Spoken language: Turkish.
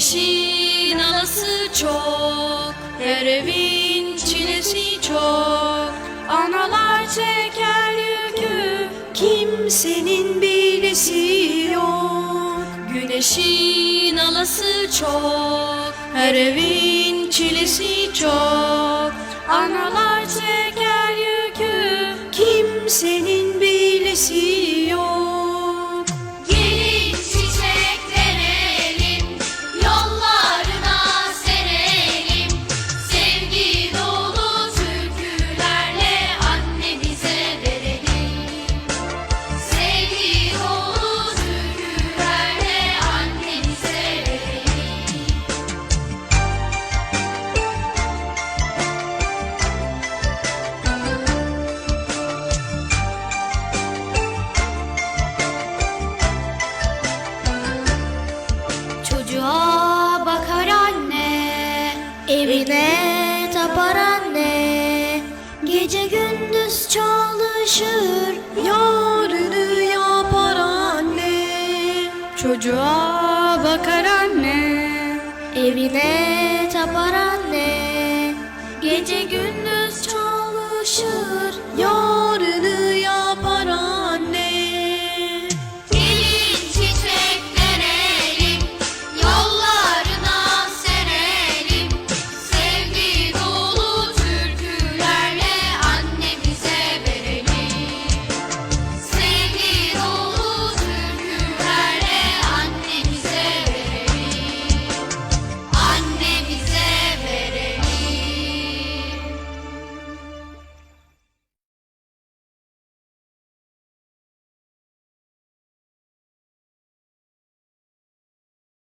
Güneşin anası çok, her evin çilesi çok. Analar çeker yükü, kimsenin bilesi yok. Güneşin alası çok, her evin çilesi çok. Analar çeker yükü, kimsenin bilesi yok. Evine tapar anne. Gece gündüz çalışır, Yarını yapar anne Çocuğa bakar anne evine tapar anne. Gece gündüz